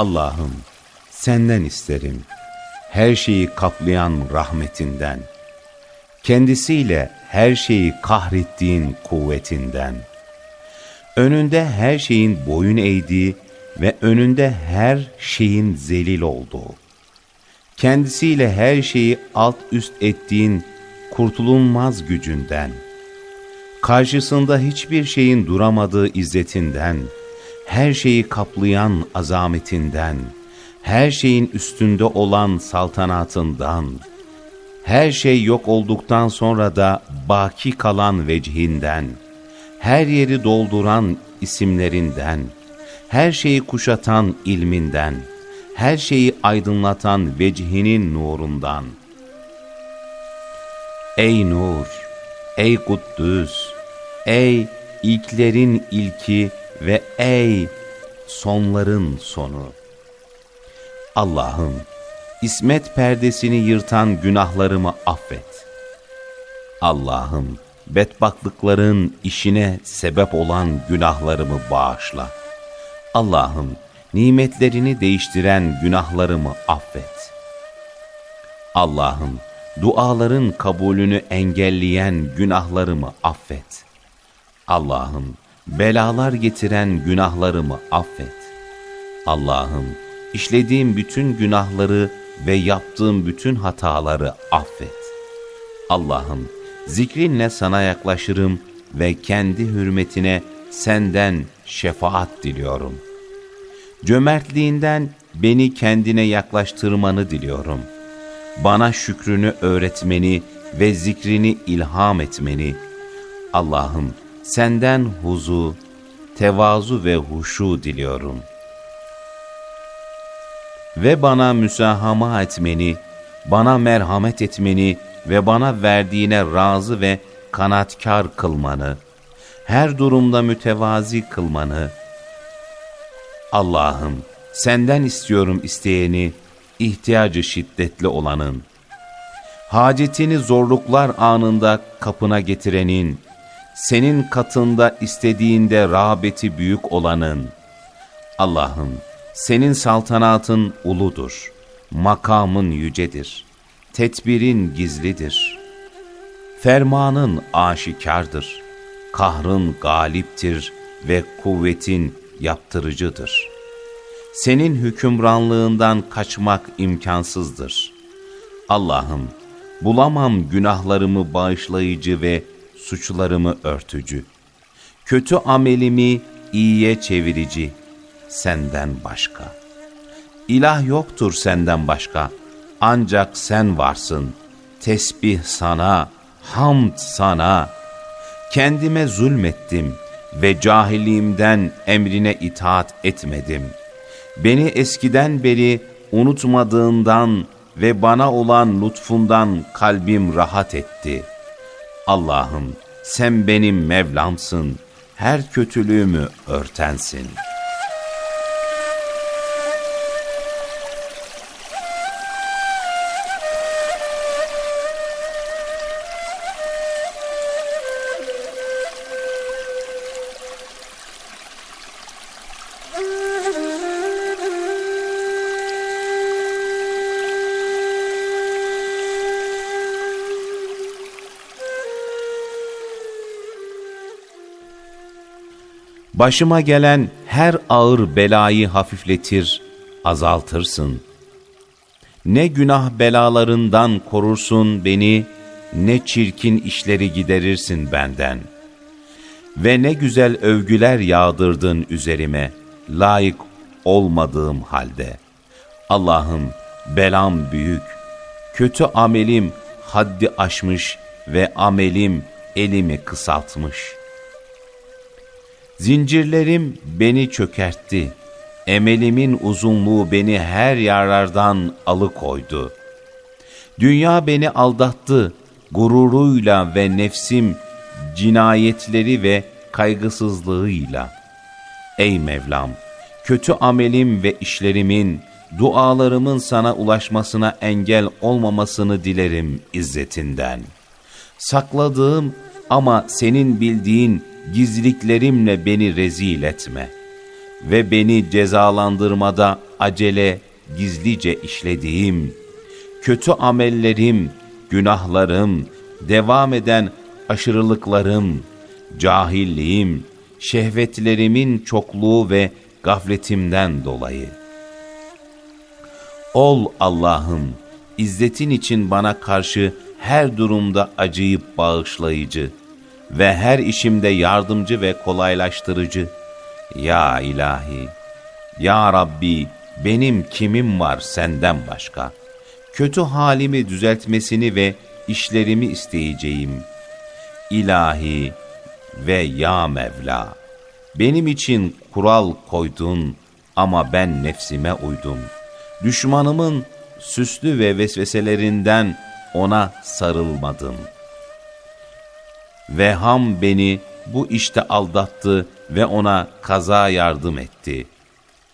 Allah'ım senden isterim. Her şeyi kaplayan rahmetinden. Kendisiyle her şeyi kahrettiğin kuvvetinden. Önünde her şeyin boyun eğdiği ve önünde her şeyin zelil olduğu. Kendisiyle her şeyi alt üst ettiğin kurtulunmaz gücünden. Karşısında hiçbir şeyin duramadığı izzetinden, her şeyi kaplayan azametinden, her şeyin üstünde olan saltanatından, her şey yok olduktan sonra da baki kalan vecihinden, her yeri dolduran isimlerinden, her şeyi kuşatan ilminden, her şeyi aydınlatan vecihinin nurundan. Ey nur, ey Kuddüs, ey ilklerin ilki ve ey sonların sonu. Allah'ım, İsmet perdesini yırtan günahlarımı affet. Allah'ım, bedbahtlıkların işine sebep olan günahlarımı bağışla. Allah'ım, nimetlerini değiştiren günahlarımı affet. Allah'ım, duaların kabulünü engelleyen günahlarımı affet. Allah'ım, belalar getiren günahlarımı affet. Allah'ım, işlediğim bütün günahları ve yaptığım bütün hataları affet. Allah'ım, zikrinle sana yaklaşırım ve kendi hürmetine senden şefaat diliyorum. Cömertliğinden beni kendine yaklaştırmanı diliyorum. Bana şükrünü öğretmeni ve zikrini ilham etmeni, Allah'ım senden huzu, tevazu ve huşu diliyorum. Ve bana müsahama etmeni, bana merhamet etmeni ve bana verdiğine razı ve kanatkar kılmanı, her durumda mütevazi kılmanı, Allah'ım senden istiyorum isteyeni, ihtiyacı şiddetli olanın, hacetini zorluklar anında kapına getirenin, senin katında istediğinde rağbeti büyük olanın, Allah'ım senin saltanatın uludur, makamın yücedir, tedbirin gizlidir, fermanın aşikardır, kahrın galiptir ve kuvvetin yaptırıcıdır. Senin hükümranlığından kaçmak imkansızdır. Allah'ım, bulamam günahlarımı bağışlayıcı ve suçlarımı örtücü. Kötü amelimi iyiye çevirici, senden başka. İlah yoktur senden başka, ancak sen varsın. Tesbih sana, hamd sana. Kendime zulmettim ve cahilliğimden emrine itaat etmedim. Beni eskiden beri unutmadığından ve bana olan lütfundan kalbim rahat etti. Allah'ım sen benim Mevlamsın, her kötülüğümü örtensin.'' Başıma gelen her ağır belayı hafifletir, azaltırsın. Ne günah belalarından korursun beni, ne çirkin işleri giderirsin benden. Ve ne güzel övgüler yağdırdın üzerime, layık olmadığım halde. Allah'ım belam büyük, kötü amelim haddi aşmış ve amelim elimi kısaltmış.'' Zincirlerim beni çökertti. Emelimin uzunluğu beni her yarardan alıkoydu. Dünya beni aldattı. Gururuyla ve nefsim cinayetleri ve kaygısızlığıyla. Ey Mevlam! Kötü amelim ve işlerimin, dualarımın sana ulaşmasına engel olmamasını dilerim izzetinden. Sakladığım ama senin bildiğin gizliliklerimle beni rezil etme ve beni cezalandırmada acele, gizlice işlediğim, kötü amellerim, günahlarım, devam eden aşırılıklarım, cahilliğim, şehvetlerimin çokluğu ve gafletimden dolayı. Ol Allah'ım, izzetin için bana karşı her durumda acıyıp bağışlayıcı ve her işimde yardımcı ve kolaylaştırıcı. Ya ilahi, ya Rabbi, benim kimim var senden başka? Kötü halimi düzeltmesini ve işlerimi isteyeceğim. İlahi ve ya Mevla, benim için kural koydun ama ben nefsime uydum. Düşmanımın süslü ve vesveselerinden ona sarılmadım. Ve ham beni bu işte aldattı ve ona kaza yardım etti.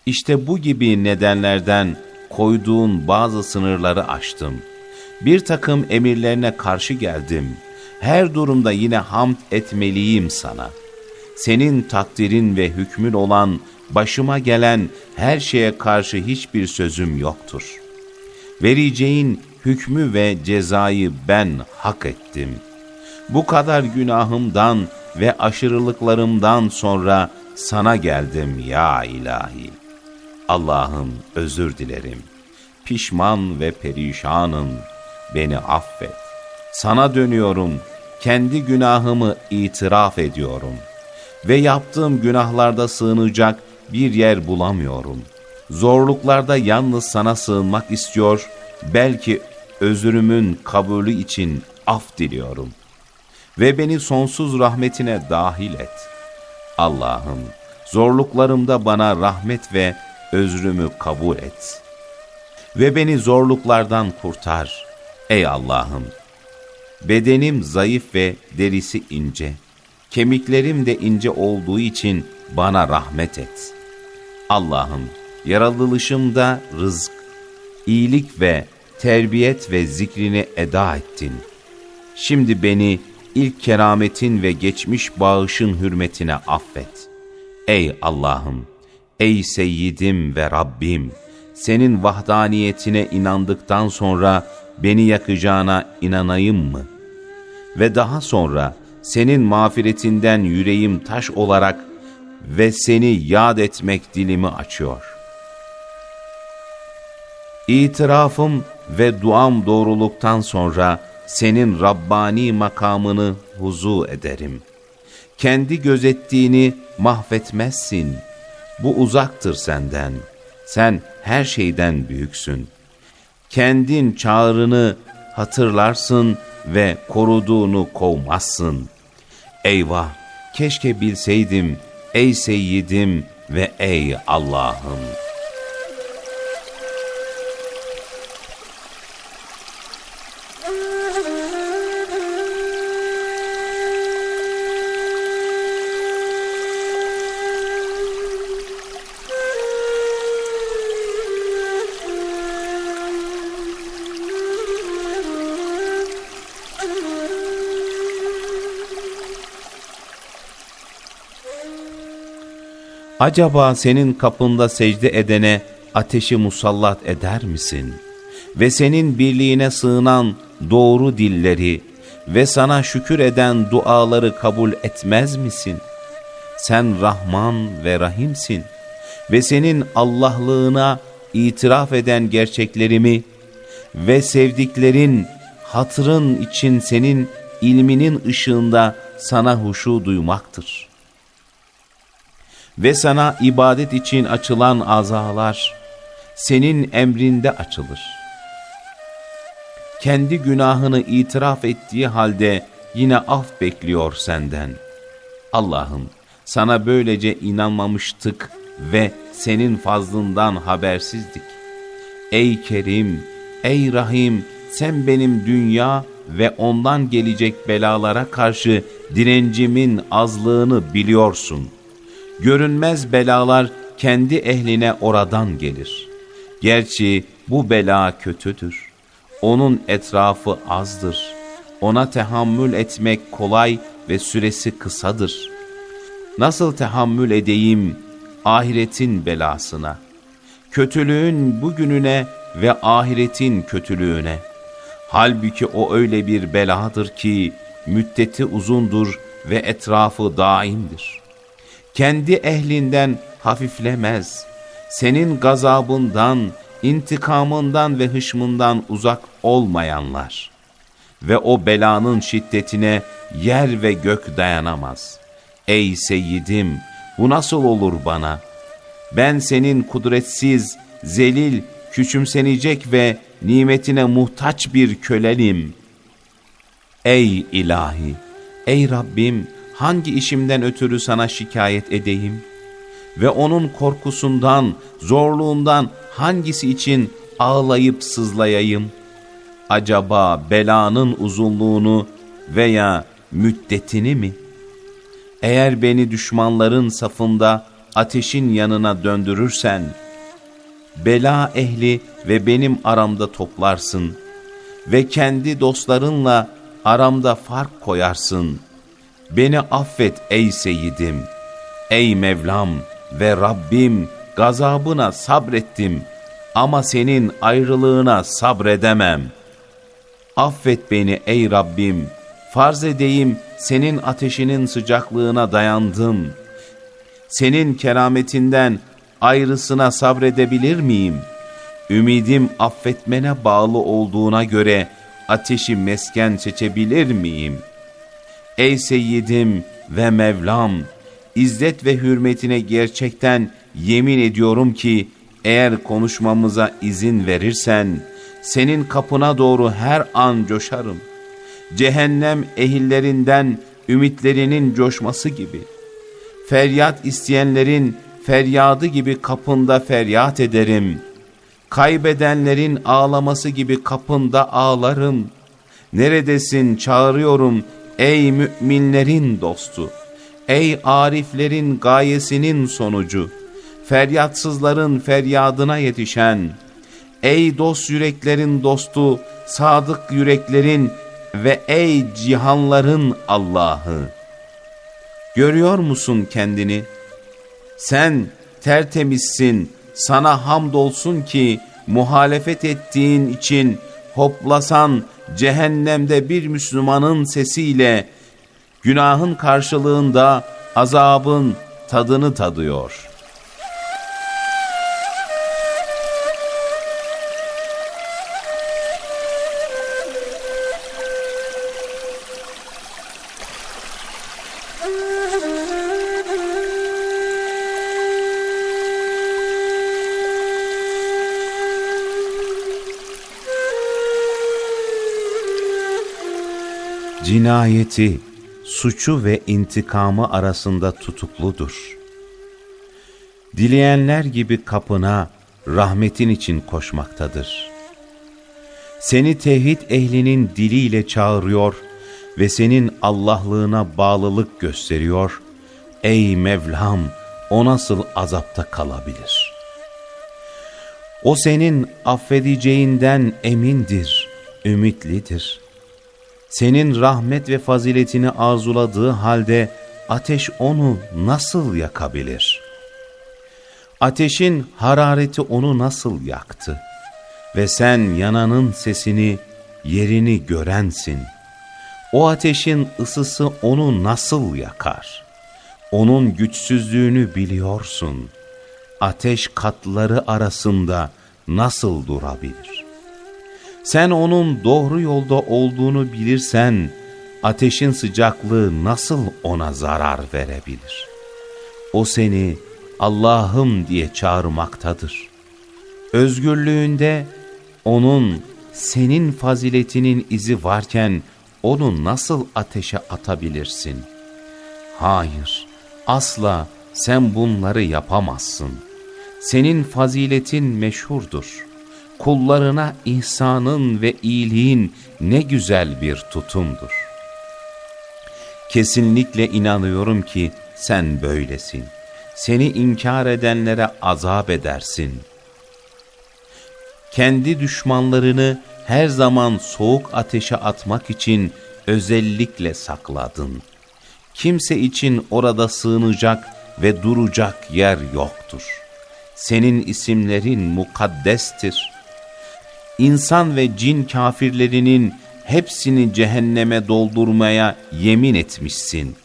İşte bu gibi nedenlerden koyduğun bazı sınırları aştım. Bir takım emirlerine karşı geldim. Her durumda yine hamd etmeliyim sana. Senin takdirin ve hükmün olan başıma gelen her şeye karşı hiçbir sözüm yoktur. Vereceğin hükmü ve cezayı ben hak ettim. Bu kadar günahımdan ve aşırılıklarımdan sonra sana geldim ya ilahi. Allah'ım özür dilerim. Pişman ve perişanım. Beni affet. Sana dönüyorum. Kendi günahımı itiraf ediyorum. Ve yaptığım günahlarda sığınacak bir yer bulamıyorum. Zorluklarda yalnız sana sığınmak istiyor, belki özürümün kabulü için af diliyorum. Ve beni sonsuz rahmetine dahil et. Allah'ım, zorluklarımda bana rahmet ve özrümü kabul et. Ve beni zorluklardan kurtar. Ey Allah'ım! Bedenim zayıf ve derisi ince. Kemiklerim de ince olduğu için bana rahmet et. Allah'ım, yaratılışımda rızk, iyilik ve terbiyet ve zikrini eda ettin. Şimdi beni ilk kerametin ve geçmiş bağışın hürmetine affet. Ey Allah'ım! Ey Seyyidim ve Rabbim! Senin vahdaniyetine inandıktan sonra beni yakacağına inanayım mı? Ve daha sonra senin mağfiretinden yüreğim taş olarak ve seni yad etmek dilimi açıyor. İtirafım ve duam doğruluktan sonra senin Rabbani makamını huzu ederim. Kendi gözettiğini mahvetmezsin. Bu uzaktır senden. Sen her şeyden büyüksün. Kendin çağrını hatırlarsın ve koruduğunu kovmazsın. Eyvah! Keşke bilseydim ey seyyidim ve ey Allah'ım. Acaba senin kapında secde edene ateşi musallat eder misin? Ve senin birliğine sığınan doğru dilleri ve sana şükür eden duaları kabul etmez misin? Sen Rahman ve Rahimsin ve senin Allahlığına itiraf eden gerçeklerimi ve sevdiklerin hatırın için senin ilminin ışığında sana huşu duymaktır.'' Ve sana ibadet için açılan azalar senin emrinde açılır. Kendi günahını itiraf ettiği halde yine af bekliyor senden. Allah'ım sana böylece inanmamıştık ve senin fazlından habersizdik. Ey Kerim, ey Rahim sen benim dünya ve ondan gelecek belalara karşı direncimin azlığını biliyorsun.'' Görünmez belalar kendi ehline oradan gelir. Gerçi bu bela kötüdür. Onun etrafı azdır. Ona tehammül etmek kolay ve süresi kısadır. Nasıl tehammül edeyim ahiretin belasına? kötülüğün bugününe ve ahiretin kötülüğüne. Halbuki o öyle bir beladır ki müddeti uzundur ve etrafı daimdir. Kendi ehlinden hafiflemez. Senin gazabından, intikamından ve hışmından uzak olmayanlar. Ve o belanın şiddetine yer ve gök dayanamaz. Ey seyyidim, bu nasıl olur bana? Ben senin kudretsiz, zelil, küçümsenecek ve nimetine muhtaç bir kölenim. Ey ilahi, ey Rabbim, hangi işimden ötürü sana şikayet edeyim? Ve onun korkusundan, zorluğundan hangisi için ağlayıp sızlayayım? Acaba belanın uzunluğunu veya müddetini mi? Eğer beni düşmanların safında ateşin yanına döndürürsen, bela ehli ve benim aramda toplarsın ve kendi dostlarınla aramda fark koyarsın. Beni affet ey Seyyidim, ey Mevlam ve Rabbim gazabına sabrettim ama senin ayrılığına sabredemem. Affet beni ey Rabbim, farz edeyim senin ateşinin sıcaklığına dayandım. Senin kerametinden ayrısına sabredebilir miyim? Ümidim affetmene bağlı olduğuna göre ateşi mesken seçebilir miyim? Ey Seyyidim ve Mevlam, izzet ve hürmetine gerçekten yemin ediyorum ki eğer konuşmamıza izin verirsen senin kapına doğru her an coşarım. Cehennem ehillerinden ümitlerinin coşması gibi. Feryat isteyenlerin feryadı gibi kapında feryat ederim. Kaybedenlerin ağlaması gibi kapında ağlarım. Neredesin çağırıyorum ey müminlerin dostu. Ey ariflerin gayesinin sonucu. Feryatsızların feryadına yetişen. Ey dost yüreklerin dostu, sadık yüreklerin ve ey cihanların Allah'ı. Görüyor musun kendini? Sen tertemizsin, sana hamdolsun ki muhalefet ettiğin için hoplasan cehennemde bir Müslümanın sesiyle günahın karşılığında azabın tadını tadıyor. Cinayeti, suçu ve intikamı arasında tutukludur. Dileyenler gibi kapına rahmetin için koşmaktadır. Seni tevhid ehlinin diliyle çağırıyor ve senin Allahlığına bağlılık gösteriyor. Ey Mevlam, o nasıl azapta kalabilir? O senin affedeceğinden emindir, ümitlidir.'' Senin rahmet ve faziletini arzuladığı halde ateş onu nasıl yakabilir? Ateşin harareti onu nasıl yaktı? Ve sen yananın sesini, yerini görensin. O ateşin ısısı onu nasıl yakar? Onun güçsüzlüğünü biliyorsun. Ateş katları arasında nasıl durabilir? Sen onun doğru yolda olduğunu bilirsen, ateşin sıcaklığı nasıl ona zarar verebilir? O seni Allah'ım diye çağırmaktadır. Özgürlüğünde onun senin faziletinin izi varken onu nasıl ateşe atabilirsin? Hayır, asla sen bunları yapamazsın. Senin faziletin meşhurdur.'' Kullarına ihsanın ve iyiliğin ne güzel bir tutumdur. Kesinlikle inanıyorum ki sen böylesin. Seni inkar edenlere azap edersin. Kendi düşmanlarını her zaman soğuk ateşe atmak için özellikle sakladın. Kimse için orada sığınacak ve duracak yer yoktur. senin isimlerin mukaddestir. İnsan ve cin kafirlerinin hepsini cehenneme doldurmaya yemin etmişsin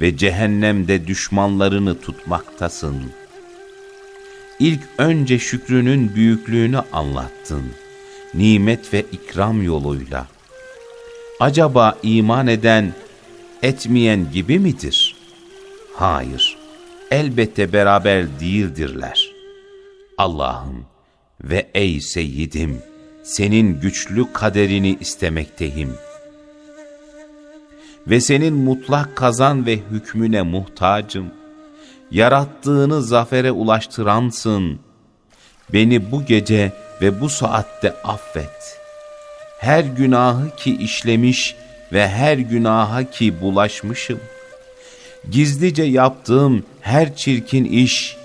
ve cehennemde düşmanlarını tutmaktasın. İlk önce şükrünün büyüklüğünü anlattın, nimet ve ikram yoluyla. Acaba iman eden, etmeyen gibi midir? Hayır, elbette beraber değildirler. Allah'ım ve ey seyyidim, senin güçlü kaderini istemekteyim. Ve senin mutlak kazan ve hükmüne muhtacım. Yarattığını zafere ulaştıransın. Beni bu gece ve bu saatte affet. Her günahı ki işlemiş ve her günaha ki bulaşmışım. Gizlice yaptığım her çirkin iş,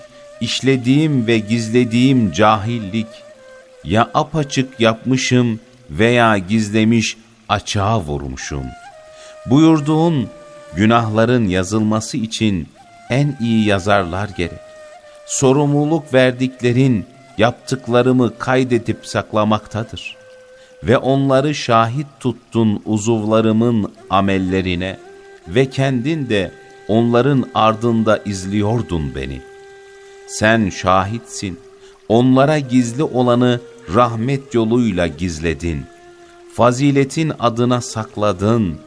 işlediğim ve gizlediğim cahillik, ya apaçık yapmışım veya gizlemiş açığa vurmuşum. Buyurduğun günahların yazılması için en iyi yazarlar gerek. Sorumluluk verdiklerin yaptıklarımı kaydedip saklamaktadır. Ve onları şahit tuttun uzuvlarımın amellerine ve kendin de onların ardında izliyordun beni. Sen şahitsin, onlara gizli olanı rahmet yoluyla gizledin. Faziletin adına sakladın.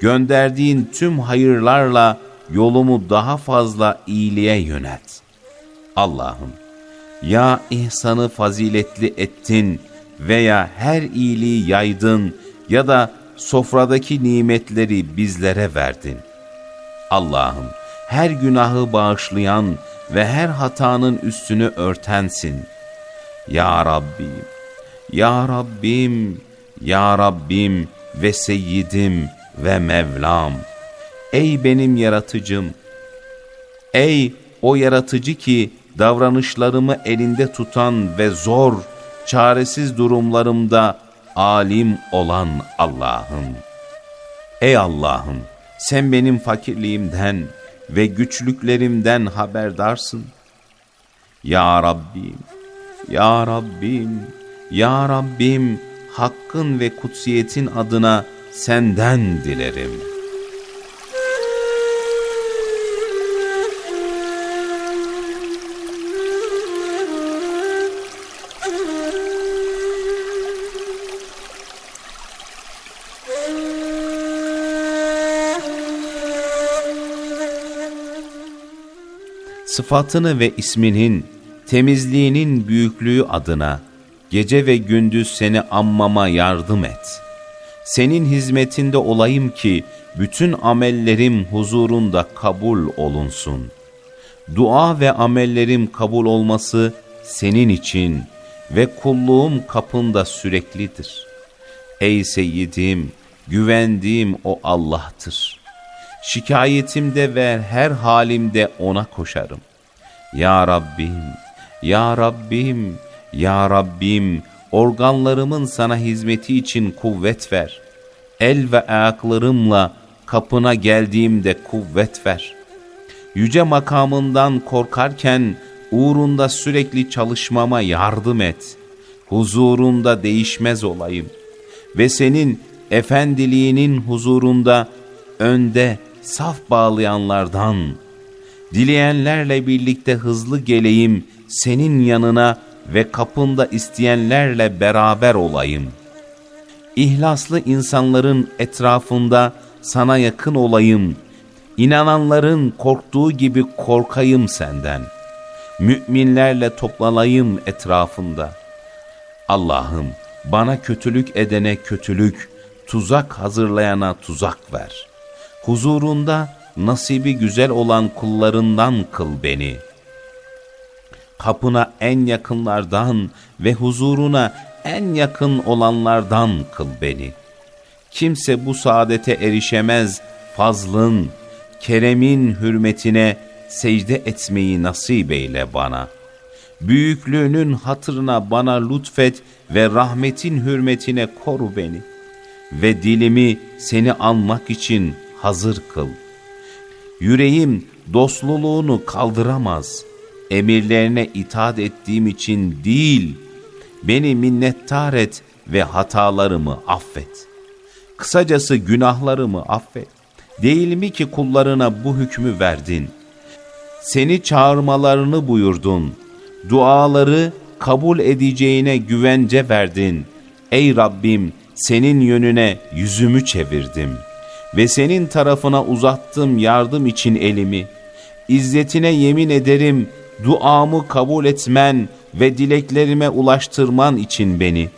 Gönderdiğin tüm hayırlarla yolumu daha fazla iyiliğe yönelt. Allah'ım, ya ihsanı faziletli ettin veya her iyiliği yaydın ya da sofradaki nimetleri bizlere verdin. Allah'ım, her günahı bağışlayan ve her hatanın üstünü örtensin. Ya Rabbim, Ya Rabbim, Ya Rabbim ve Seyyidim ve Mevlam. Ey benim yaratıcım, ey o yaratıcı ki davranışlarımı elinde tutan ve zor, çaresiz durumlarımda alim olan Allah'ım. Ey Allah'ım, sen benim fakirliğimden ve güçlüklerimden haberdarsın. Ya Rabbim, Ya Rabbim, Ya Rabbim, hakkın ve kutsiyetin adına senden dilerim.'' Sıfatını ve isminin, temizliğinin büyüklüğü adına gece ve gündüz seni anmama yardım et. Senin hizmetinde olayım ki bütün amellerim huzurunda kabul olunsun. Dua ve amellerim kabul olması senin için ve kulluğum kapında süreklidir. Ey Seyyidim, güvendiğim o Allah'tır.'' Şikayetimde ve her halimde ona koşarım. Ya Rabbim, Ya Rabbim, Ya Rabbim, organlarımın sana hizmeti için kuvvet ver. El ve ayaklarımla kapına geldiğimde kuvvet ver. Yüce makamından korkarken uğrunda sürekli çalışmama yardım et. Huzurunda değişmez olayım. Ve senin efendiliğinin huzurunda önde saf bağlayanlardan, dileyenlerle birlikte hızlı geleyim senin yanına ve kapında isteyenlerle beraber olayım. İhlaslı insanların etrafında sana yakın olayım, inananların korktuğu gibi korkayım senden. Müminlerle toplanayım etrafında. Allah'ım bana kötülük edene kötülük, tuzak hazırlayana tuzak ver.'' Huzurunda nasibi güzel olan kullarından kıl beni. Kapına en yakınlardan ve huzuruna en yakın olanlardan kıl beni. Kimse bu saadete erişemez fazlın, keremin hürmetine secde etmeyi nasip eyle bana. Büyüklüğünün hatırına bana lütfet ve rahmetin hürmetine koru beni. Ve dilimi seni anmak için hazır kıl. Yüreğim dostluluğunu kaldıramaz. emirlerine itaat ettiğim için değil, beni minnettar et ve hatalarımı affet. Kısacası günahlarımı affet. Değil mi ki kullarına bu hükmü verdin? Seni çağırmalarını buyurdun. Duaları kabul edeceğine güvence verdin. Ey Rabbim senin yönüne yüzümü çevirdim ve senin tarafına uzattım yardım için elimi. İzzetine yemin ederim duamı kabul etmen ve dileklerime ulaştırman için beni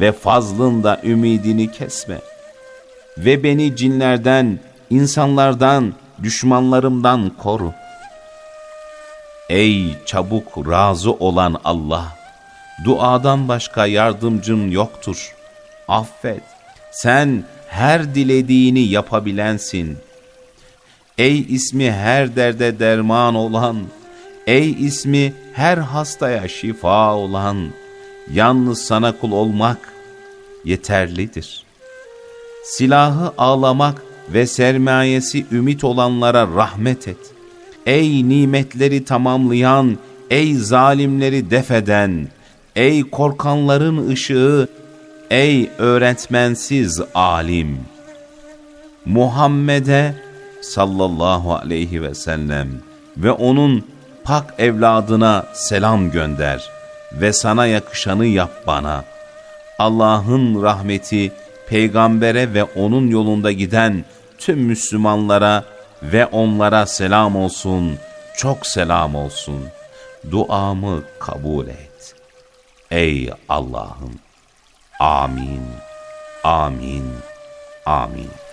ve fazlında ümidini kesme ve beni cinlerden, insanlardan, düşmanlarımdan koru. Ey çabuk razı olan Allah! Duadan başka yardımcım yoktur. Affet. Sen her dilediğini yapabilensin. Ey ismi her derde derman olan, ey ismi her hastaya şifa olan, yalnız sana kul olmak yeterlidir. Silahı ağlamak ve sermayesi ümit olanlara rahmet et. Ey nimetleri tamamlayan, ey zalimleri defeden, ey korkanların ışığı, ey öğretmensiz alim. Muhammed'e sallallahu aleyhi ve sellem ve onun pak evladına selam gönder ve sana yakışanı yap bana. Allah'ın rahmeti peygambere ve onun yolunda giden tüm Müslümanlara ve onlara selam olsun, çok selam olsun. Duamı kabul et. Ey Allah'ım. Amin. Amin. Amin.